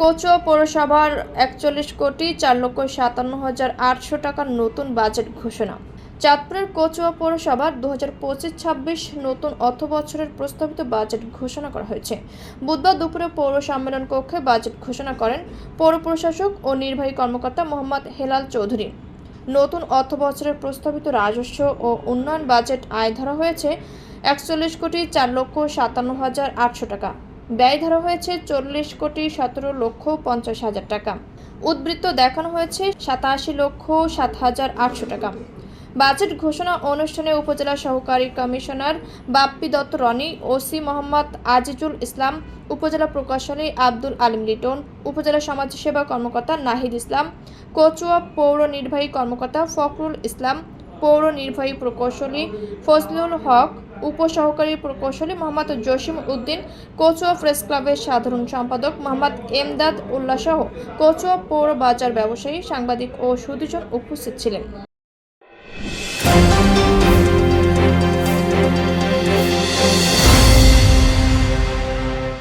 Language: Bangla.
কচুয়া পৌরসভার একচল্লিশ কোটি চার লক্ষ সাতান্ন হাজার আটশো টাকার নতুন বাজেট ঘোষণা। চাঁদপুরের কচুয়া পৌরসভার দু হাজার পঁচিশ ছাব্বিশ নতুন অর্থ বছরের প্রস্তাবিত বাজেট ঘোষণা করা হয়েছে। বুধবার দুপুরে পৌর সম্মেলন কক্ষে বাজেট ঘোষণা করেন পৌর প্রশাসক ও নির্বাহী কর্মকর্তা মোহাম্মদ হেলাল চৌধুরী। নতুন অর্থ বছরের প্রস্তাবিত রাজস্ব ও উন্নয়ন বাজেট আয় ধরা হয়েছে একচল্লিশ কোটি চার লক্ষ সাতান্ন হাজার আটশো টাকা। ব্যয় ধরা হয়েছে চল্লিশ কোটি সতেরো লক্ষ পঞ্চাশ হাজার টাকা। উদ্বৃত্ত দেখানো হয়েছে সাতাশি লক্ষ সাত হাজার আটশো টাকা। বাজেট ঘোষণা অনুষ্ঠানে উপজেলা সহকারী কমিশনার বাপ্পি দত্ত রনি, ওসি মোহাম্মদ আজিজুল ইসলাম, উপজেলা প্রকৌশলী আব্দুল আলিম লিটন, উপজেলা সমাজসেবা কর্মকর্তা নাহিদ ইসলাম, কচুয়া পৌর নির্বাহী কর্মকর্তা ফখরুল ইসলাম, পৌর নির্বাহী প্রকৌশলী ফজলুল হক উপসহকারী প্রকৌশলী মোহাম্মদ জসিম উদ্দিন কচুয়া প্রেস ক্লাবের সাধারণ সম্পাদক মোহাম্মদ এমদাদ উল্লাহ সহ কচুয়া পৌর বাজার ব্যবসায়ী, সাংবাদিক ও সুদীজন উপস্থিত ছিলেন।